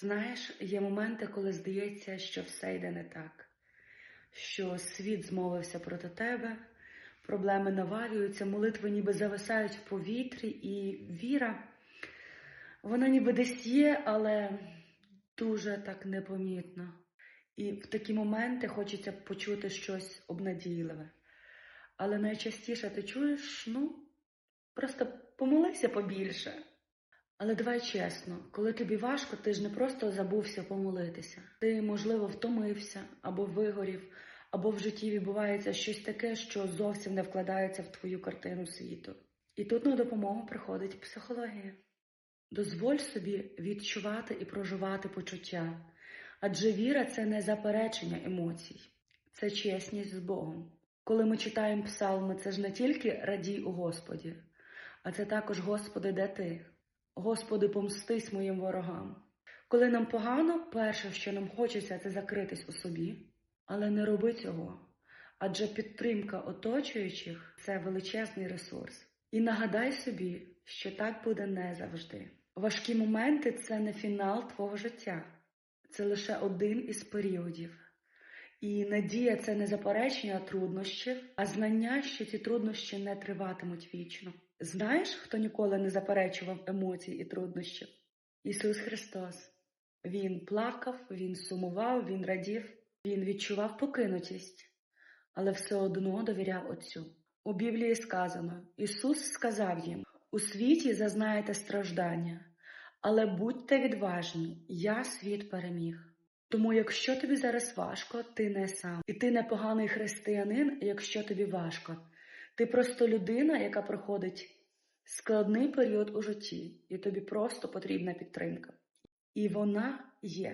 Знаєш, є моменти, коли здається, що все йде не так, що світ змовився проти тебе, проблеми навалюються, молитви ніби зависають в повітрі, і віра, вона ніби десь є, але дуже так непомітно. І в такі моменти хочеться почути щось обнадійливе. Але найчастіше ти чуєш, ну, просто помолися побільше. Але давай чесно, коли тобі важко, ти ж не просто забувся помолитися. Ти, можливо, втомився або вигорів, або в житті відбувається щось таке, що зовсім не вкладається в твою картину світу. І тут на допомогу приходить психологія. Дозволь собі відчувати і проживати почуття, адже віра це не заперечення емоцій, це чесність з Богом. Коли ми читаємо псалми, це ж не тільки радій у Господі, а це також Господи, де ти? Господи, помстись моїм ворогам. Коли нам погано, перше, що нам хочеться, це закритись у собі, але не роби цього. Адже підтримка оточуючих це величезний ресурс. І нагадай собі, що так буде не завжди. Важкі моменти це не фінал твого життя, це лише один із періодів. І надія це не заперечення труднощів, а знання, що ці труднощі не триватимуть вічно. Знаєш, хто ніколи не заперечував емоцій і труднощів? Ісус Христос. Він плакав, Він сумував, Він радів, Він відчував покинутість, але все одно довіряв Отцю. У Біблії сказано: Ісус сказав їм: у світі зазнаєте страждання, але будьте відважні, я світ переміг. Тому, якщо тобі зараз важко, ти не сам. І ти не поганий християнин, якщо тобі важко. Ти просто людина, яка проходить складний період у житті, і тобі просто потрібна підтримка. І вона є.